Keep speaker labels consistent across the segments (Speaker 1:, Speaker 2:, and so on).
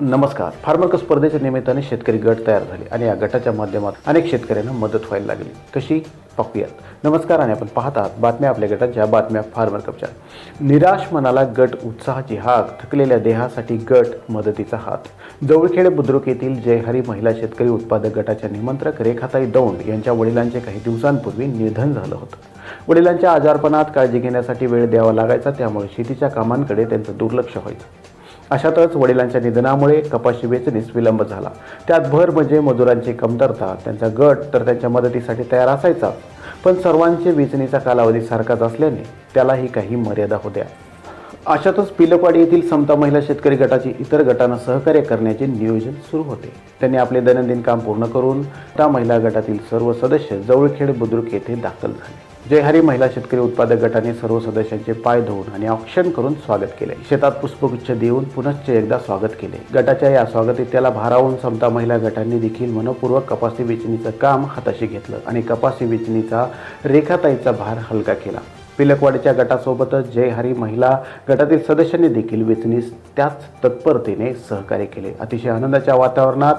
Speaker 1: नमस्कार. फार्मर्क स्पर्धेच्या निमित्ताने शेतकरी गट तयार झाले आणि या गटाच्या माध्यमात अनेक शेतकऱ्यांना मदत व्हायला लागली. कशी? पाहूयात. नमस्कार आणि आपण पाहत आहात बातम्या आपल्या गटाच्या बातम्या फार्मर कपच्या. निराश मनाला गट उत्साहाची हाक थकलेल्या देहासाठी गट मदतीचा हात. जवळखेड बुद्रुक येथील जयहरी महिला शेतकरी उत्पादक गटाच्या निमंत्रक रेखाताई दौंड यांच्या वडिलांचे काही दिवसांपूर्वी निधन झालं होतं. वडिलांच्या आजारपणात काळजी घेण्यासाठी वेळ द्यावा लागायचा त्यामुळे शेतीच्या कामांकडे त्यांचं दुर्लक्ष व्हायचं. अशातच वडिलांच्या निधनामुळे कपाशी वेचणीस विलंब झाला. त्यात भर म्हणजे मजुरांची कमतरता त्यांचा गट तर त्यांच्या मदतीसाठी तयार असायचा पण सर्वांचे वेचणीचा कालावधी सारखाच असल्याने त्यालाही काही मर्यादा होत्या. अशातच पिलपाडी येथील समता महिला शेतकरी गटाची इतर गटांना सहकार्य करण्याचे नियोजन सुरू होते. त्यांनी आपले दैनंदिन काम पूर्ण करून त्या महिला गटातील सर्व सदस्य जवळखेड बुद्रुक येथे दाखल झाले. जयहरी महिला शेतकरी उत्पादक गटाने सर्व सदस्यांचे पाय धुवून आणि औक्षण करून स्वागत केले. शेतात पुष्पगुच्छ देऊन पुनश्च एकदा स्वागत केले. गटाच्या या स्वागतित्याला भारावून समता महिला गटांनी देखील मनपूर्वक कपासी वेचणीचं काम हाताशी घेतलं आणि कपासी वेचणीचा रेखाताईचा भार हलका केला. पिलकवाडीच्या गटासोबतच जय हरी महिला गटातील सदस्यांनी देखील वेचणीस त्याच तत्परतेने सहकार्य केले. अतिशय आनंदाच्या वातावरणात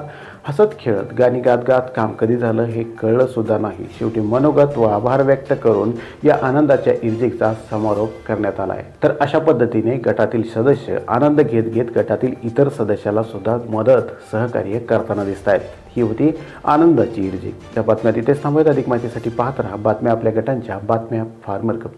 Speaker 1: हसत खेळत गाणी गात गात काम कधी झालं हे कळलं सुद्धा नाही. शेवटी मनोगत व आभार व्यक्त करून या आनंदाच्या ईर्जिकचा समारोप करण्यात आला आहे तर अशा पद्धतीने गटातील सदस्य आनंद घेत घेत गटातील इतर सदस्याला सुद्धा मदत सहकार्य करताना दिसत आहेत ही होती आनंदाची ईर्जिक त्या बातम्या तिथेच थांबवत अधिक माहितीसाठी पाहत राहा. बातम्या आपल्या गटांच्या बातम्या फार्मर कप